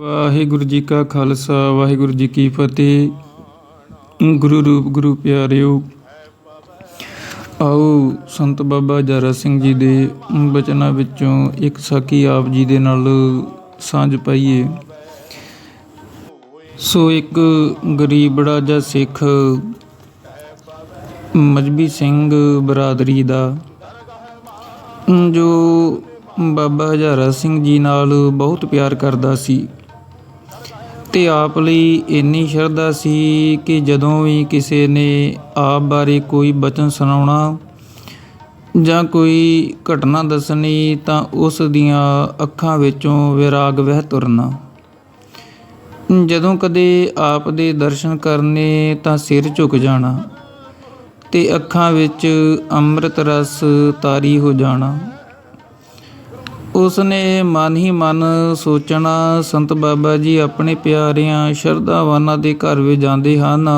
ਵਾਹਿਗੁਰੂ ਜੀ ਕਾ ਖਾਲਸਾ, ਵਾਹਿਗੁਰੂ ਜੀ ਕੀ ਫਤਿਹ। ਗੁਰੂ ਰੂਪ, ਗੁਰੂ ਪਿਆਰਿਓ, ਆਓ ਸੰਤ ਬਾਬਾ ਜਰਾ ਸਿੰਘ ਜੀ ਦੇ ਬਚਨਾਂ ਵਿੱਚੋਂ ਇੱਕ ਸਾਖੀ ਆਪ ਜੀ ਦੇ ਨਾਲ ਸਾਂਝ ਪਾਈਏ। ਸੋ ਇੱਕ ਗਰੀਬੜਾ ਜਿਹਾ ਸਿੱਖ ਮਜਬੀ ਸਿੰਘ ਬਰਾਦਰੀ ਦਾ, ਜੋ ਬਾਬਾ ਹਜ਼ਾਰਾ ਸਿੰਘ ਜੀ ਨਾਲ ਬਹੁਤ ਪਿਆਰ ਕਰਦਾ ਸੀ। ਤੇ ਆਪ ਲਈ ਇੰਨੀ ਸ਼ਰਧਾ ਸੀ ਕਿ ਜਦੋਂ ਵੀ ਕਿਸੇ ਨੇ ਆਪ ਬਾਰੇ ਕੋਈ ਬਚਨ ਸੁਣਾਉਣਾ ਜਾਂ ਕੋਈ ਘਟਨਾ ਦੱਸਣੀ ਤਾਂ ਉਸ ਦੀਆਂ ਅੱਖਾਂ ਵਿੱਚੋਂ ਵਿਰਾਗ ਵਹਿ ਤੁਰਨਾ। ਜਦੋਂ ਕਦੇ ਆਪ ਦੇ ਦਰਸ਼ਨ ਕਰਨੇ ਤਾਂ ਸਿਰ ਝੁਕ ਜਾਣਾ ਤੇ ਅੱਖਾਂ ਵਿੱਚ ਅੰਮ੍ਰਿਤ ਰਸ ਤਾਰੀ ਹੋ ਜਾਣਾ। ਉਸ ਨੇ ਮਨ ਹੀ ਮਨ ਸੋਚਣਾ, ਸੰਤ ਬਾਬਾ ਜੀ ਆਪਣੇ ਪਿਆਰਿਆਂ ਸ਼ਰਧਾਵਾਨਾਂ ਦੇ ਘਰ ਵੀ ਜਾਂਦੇ ਹਨ।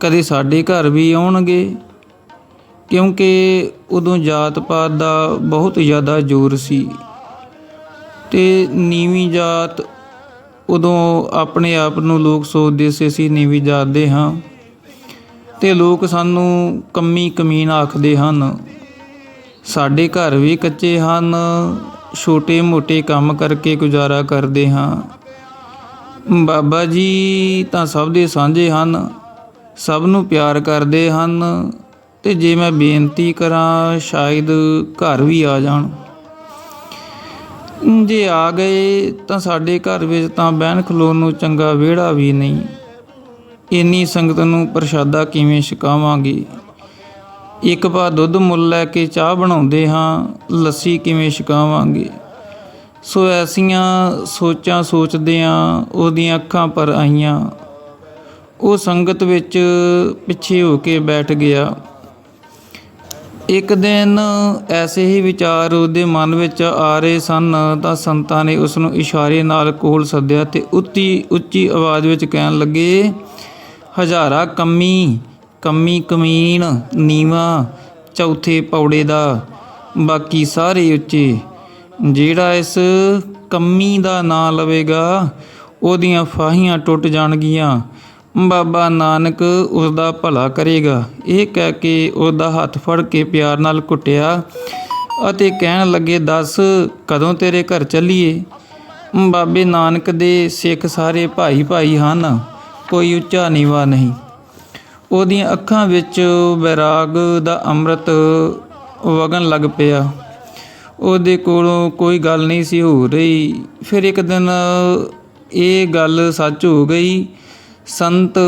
ਕਦੇ ਸਾਡੇ ਘਰ ਵੀ ਆਉਣਗੇ, ਕਿਉਂਕਿ ਉਦੋਂ ਜਾਤ ਪਾਤ ਦਾ ਬਹੁਤ ਜ਼ਿਆਦਾ ਜ਼ੋਰ ਸੀ। ਤੇ ਨੀਵੀਂ ਜਾਤ ਉਦੋਂ ਆਪਣੇ ਆਪ ਨੂੰ ਲੋਕ ਸੋਚਦੇ ਸੀ, ਅਸੀਂ ਨੀਵੀਂ ਜਾਤ ਦੇ ਹਾਂ। ਤੇ ਲੋਕ ਸਾਨੂੰ ਕੰਮੀ ਕਮੀਨ ਆਖਦੇ ਹਨ। ਸਾਡੇ ਘਰ ਵੀ ਕੱਚੇ ਹਨ। ਛੋਟੇ-ਮੋਟੇ ਕੰਮ ਕਰਕੇ ਗੁਜ਼ਾਰਾ ਕਰਦੇ ਹਾਂ। ਬਾਬਾ ਜੀ ਤਾਂ ਸਭ ਦੇ ਸਾਂਝੇ ਹਨ। ਸਭ ਨੂੰ ਪਿਆਰ ਕਰਦੇ ਹਨ। ਤੇ ਜੇ ਮੈਂ ਬੇਨਤੀ ਕਰਾਂ, ਸ਼ਾਇਦ ਘਰ ਵੀ ਆ ਜਾਣ। ਜੇ ਆ ਗਏ ਤਾਂ ਸਾਡੇ ਘਰ ਵਿੱਚ ਤਾਂ ਬਹਿਣ ਖਲੋਣ ਨੂੰ ਚੰਗਾ ਵਿਹੜਾ ਵੀ ਨਹੀਂ। ਇੰਨੀ ਸੰਗਤ ਨੂੰ ਪ੍ਰਸ਼ਾਦਾ ਕਿਵੇਂ ਛਕਾਵਾਂਗੇ? ਇੱਕ ਪਾ ਦੁੱਧ ਮੁੱਲ ਲੈ ਕੇ ਚਾਹ ਬਣਾਉਂਦੇ ਹਾਂ, ਲੱਸੀ ਕਿਵੇਂ ਛਕਾਵਾਂਗੇ? ਸੋ ਐਸੀਆਂ ਸੋਚਾਂ ਸੋਚਦਿਆਂ ਉਹਦੀਆਂ ਅੱਖਾਂ ਪਰ ਆਈਆਂ। ਉਹ ਸੰਗਤ ਵਿੱਚ ਪਿੱਛੇ ਹੋ ਕੇ ਬੈਠ ਗਿਆ। ਇੱਕ ਦਿਨ ਐਸੇ ਹੀ ਵਿਚਾਰ ਉਹਦੇ ਮਨ ਵਿੱਚ ਆ ਰਹੇ ਸਨ, ਤਾਂ ਸੰਤਾਂ ਨੇ ਉਸ ਨੂੰ ਇਸ਼ਾਰੇ ਨਾਲ ਕੋਲ ਸੱਦਿਆ ਤੇ ਉੱਚੀ ਉੱਚੀ ਆਵਾਜ਼ ਵਿੱਚ ਕਹਿਣ ਲੱਗੇ, ਹਜ਼ਾਰਾ ਕੰਮੀ ਕੰਮੀ ਕਮੀਨ ਨੀਵਾ ਚੌਥੇ ਪੌੜੇ ਦਾ, ਬਾਕੀ ਸਾਰੇ ਉੱਚੇ। ਜਿਹੜਾ ਇਸ ਕੰਮੀ ਦਾ ਨਾਂ ਲਵੇਗਾ, ਉਹਦੀਆਂ ਫਾਹੀਆਂ ਟੁੱਟ ਜਾਣਗੀਆਂ। ਬਾਬਾ ਨਾਨਕ ਉਸ ਦਾ ਭਲਾ ਕਰੇਗਾ। ਇਹ ਕਹਿ ਕੇ ਉਸ ਦਾ ਹੱਥ ਫੜ ਕੇ ਪਿਆਰ ਨਾਲ ਕੁੱਟਿਆ ਅਤੇ ਕਹਿਣ ਲੱਗੇ, ਦੱਸ, ਕਦੋਂ ਤੇਰੇ ਘਰ ਚੱਲੀਏ? ਬਾਬੇ ਨਾਨਕ ਦੇ ਸਿੱਖ ਸਾਰੇ ਭਾਈ ਭਾਈ ਹਨ, ਕੋਈ ਉੱਚਾ ਨੀਵਾ ਨਹੀਂ। ਉਹਦੀਆਂ ਅੱਖਾਂ ਵਿੱਚ ਵਿਰਾਗ ਦਾ ਅੰਮ੍ਰਿਤ ਵਗਣ ਲੱਗ ਪਿਆ। ਉਹਦੇ ਕੋਲੋਂ ਕੋਈ ਗੱਲ ਨਹੀਂ ਸੀ ਹੋ ਰਹੀ। ਫਿਰ ਇੱਕ ਦਿਨ ਇਹ ਗੱਲ ਸੱਚ ਹੋ ਗਈ। ਸੰਤ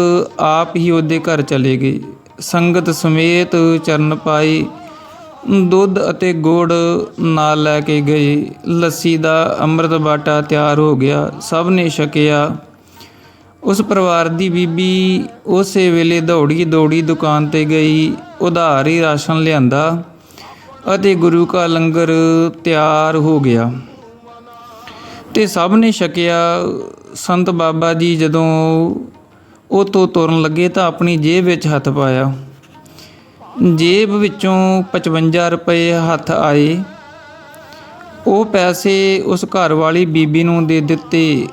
ਆਪ ਹੀ ਉਹਦੇ ਘਰ ਚਲੇ ਗਏ। ਸੰਗਤ ਸਮੇਤ ਚਰਨ ਪਾਈ ਦੁੱਧ ਅਤੇ ਗੁੜ ਨਾਲ ਲੈ ਕੇ ਗਏ। ਲੱਸੀ ਦਾ ਅੰਮ੍ਰਿਤ ਬਾਟਾ ਤਿਆਰ ਹੋ ਗਿਆ। ਸਭ ਨੇ ਛਕਿਆ। ਉਸ ਪਰਿਵਾਰ ਦੀ ਬੀਬੀ ਉਸੇ ਵੇਲੇ ਦੌੜੀ ਦੌੜੀ ਦੁਕਾਨ ਤੇ ਗਈ, ਉਧਾਰ ਹੀ ਰਾਸ਼ਨ ਲਿਆਂਦਾ ਅਤੇ ਗੁਰੂ ਕਾ ਲੰਗਰ ਤਿਆਰ ਹੋ ਗਿਆ। ਤੇ ਸਭ ਨੇ ਛਕਿਆ। ਸੰਤ ਬਾਬਾ ਜੀ ਜਦੋਂ ਉਹ ਤੋਂ ਤੁਰਨ ਲੱਗੇ ਤਾਂ ਆਪਣੀ ਜੇਬ ਵਿੱਚ ਹੱਥ ਪਾਇਆ। ਜੇਬ ਵਿੱਚੋਂ 55 ਰੁਪਏ ਹੱਥ ਆਏ। ਉਹ ਪੈਸੇ ਉਸ ਘਰ ਵਾਲੀ ਬੀਬੀ ਨੂੰ ਦੇ ਦਿੱਤੇ।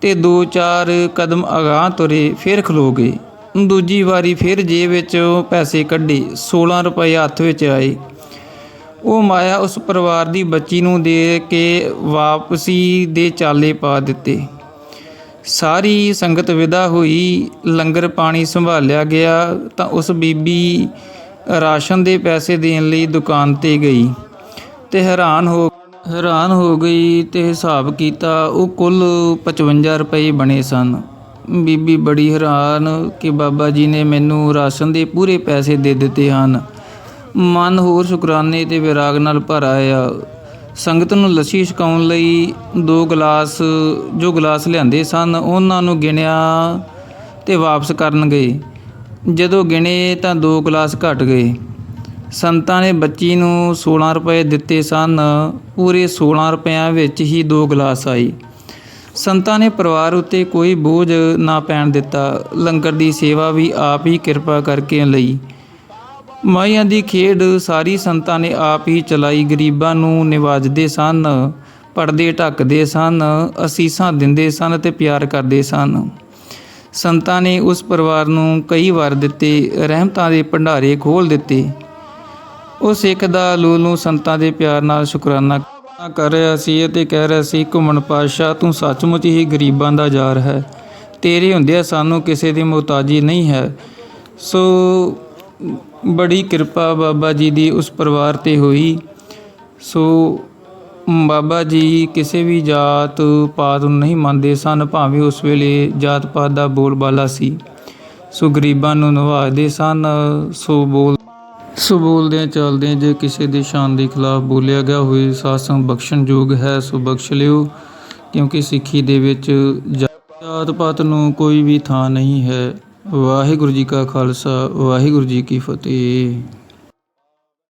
ਤੇ ਦੋ ਚਾਰ ਕਦਮ ਅਗਾਹ ਤੁਰੇ ਫਿਰ ਖਲੋ ਗਏ। ਦੂਜੀ ਵਾਰੀ ਫਿਰ ਜੇਬ ਵਿੱਚ ਪੈਸੇ ਕੱਢੇ 16 ਰੁਪਏ ਹੱਥ ਵਿੱਚ ਆਏ। ਉਹ ਮਾਇਆ ਉਸ ਪਰਿਵਾਰ ਦੀ ਬੱਚੀ ਨੂੰ ਦੇ ਕੇ ਵਾਪਸੀ ਦੇ ਚਾਲੇ ਪਾ ਦਿੱਤੇ। ਸਾਰੀ ਸੰਗਤ ਵਿਦਾ ਹੋਈ, ਲੰਗਰ ਪਾਣੀ ਸੰਭਾਲਿਆ ਗਿਆ ਤਾਂ ਉਸ ਬੀਬੀ ਰਾਸ਼ਨ ਦੇ ਪੈਸੇ ਦੇਣ ਲਈ ਦੁਕਾਨ ਤੇ ਗਈ ਤੇ ਹੈਰਾਨ ਹੋ ਹੈਰਾਨ ਹੋ ਗਈ ਤੇ ਹਿਸਾਬ ਕੀਤਾ, ਉਹ ਕੁੱਲ 55 ਰੁਪਏ ਬਣੇ ਸਨ। ਬੀਬੀ ਬੜੀ ਹੈਰਾਨ ਕਿ ਬਾਬਾ ਜੀ ਨੇ ਮੈਨੂੰ ਰਾਸ਼ਨ ਦੇ ਪੂਰੇ ਪੈਸੇ ਦੇ ਦਿੱਤੇ ਹਨ। ਮਨ ਹੋਰ ਸ਼ੁਕਰਾਨੇ ਤੇ ਵਿਰਾਗ ਨਾਲ ਭਰ ਆਇਆ। ਸੰਗਤ ਨੂੰ ਲੱਸੀ ਛਕਾਉਣ ਲਈ ਦੋ ਗਲਾਸ, ਜੋ ਗਲਾਸ ਲਿਆਂਦੇ ਸਨ, ਉਹਨਾਂ ਨੂੰ ਗਿਣਿਆ ਤੇ ਵਾਪਸ ਕਰਨ ਗਏ। ਜਦੋਂ ਗਿਣੇ ਤਾਂ ਦੋ ਗਲਾਸ ਘਟ ਗਏ। ਸੰਤਾਂ ਨੇ ਬੱਚੀ ਨੂੰ 16 ਰੁਪਏ ਦਿੱਤੇ ਸਨ। ਪੂਰੇ 16 ਰੁਪਿਆਂ ਵਿੱਚ ਹੀ ਦੋ ਗਲਾਸ ਆਈ। ਸੰਤਾਂ ਨੇ ਪਰਿਵਾਰ ਉੱਤੇ ਕੋਈ ਬੋਝ ਨਾ ਪੈਣ ਦਿੱਤਾ। ਲੰਗਰ ਦੀ ਸੇਵਾ ਵੀ ਆਪ ਹੀ ਕਿਰਪਾ ਕਰਕੇ ਲਈ। ਮਾਈਆਂ ਦੀ ਖੇਡ ਸਾਰੀ ਸੰਤਾਂ ਨੇ ਆਪ ਹੀ ਚਲਾਈ। ਗਰੀਬਾਂ ਨੂੰ ਨਿਵਾਜਦੇ ਸਨ ਪਰਦੇ ਢੱਕਦੇ ਸਨ, ਅਸੀਸਾਂ ਦਿੰਦੇ ਸਨ ਤੇ ਪਿਆਰ ਕਰਦੇ ਸਨ। ਸੰਤਾਂ ਨੇ ਉਸ ਪਰਿਵਾਰ ਨੂੰ ਕਈ ਵਾਰ ਦਿੱਤੇ, ਰਹਿਮਤਾਂ ਦੇ ਭੰਡਾਰੇ ਖੋਲ ਦਿੱਤੇ। ਉਹ ਸਿੱਖ ਦਾ ਲੂਲੂ ਸੰਤਾਂ ਦੇ ਪਿਆਰ ਨਾਲ ਸ਼ੁਕਰਾਨਾ ਕਰ ਰਿਹਾ ਸੀ ਅਤੇ ਕਹਿ ਰਿਹਾ ਸੀ, ਘੁੰਮਣ ਪਾਸ਼ਾ ਤੂੰ ਸੱਚਮੁੱਚ ਹੀ ਗਰੀਬਾਂ ਦਾ ਯਾਰ ਹੈ। ਤੇਰੇ ਹੁੰਦਿਆਂ ਸਾਨੂੰ ਕਿਸੇ ਦੀ ਮੁਹਤਾਜੀ ਨਹੀਂ ਹੈ। ਸੋ ਬੜੀ ਕਿਰਪਾ ਬਾਬਾ ਜੀ ਦੀ ਉਸ ਪਰਿਵਾਰ ਤੇ ਹੋਈ। ਸੋ ਬਾਬਾ ਜੀ ਕਿਸੇ ਵੀ ਜਾਤ ਪਾਤ ਨੂੰ ਨਹੀਂ ਮੰਨਦੇ ਸਨ, ਭਾਵੇਂ ਉਸ ਵੇਲੇ ਜਾਤ ਪਾਤ ਦਾ ਬੋਲਬਾਲਾ ਸੀ। ਸੋ ਗਰੀਬਾਂ ਨੂੰ ਨਿਵਾਜਦੇ ਸਨ, ਸੋ ਬੋਲ ਸੋ ਬੋਲਦਿਆਂ ਚੱਲਦਿਆਂ ਜੇ ਕਿਸੇ ਦੀ ਸ਼ਾਨ ਦੇ ਖਿਲਾਫ ਬੋਲਿਆ ਗਿਆ ਹੋਵੇ ਸਾਸੰ ਬਖਸ਼ਣਯੋਗ ਹੈ, ਸੋ ਬਖਸ਼ ਲਿਓ, ਕਿਉਂਕਿ ਸਿੱਖੀ ਦੇ ਵਿੱਚ ਜਾਤ ਪਾਤ ਨੂੰ ਕੋਈ ਵੀ ਥਾਂ ਨਹੀਂ ਹੈ। ਵਾਹਿਗੁਰੂ ਜੀ ਕਾ ਖਾਲਸਾ, ਵਾਹਿਗੁਰੂ ਜੀ ਕੀ ਫਤਿਹ।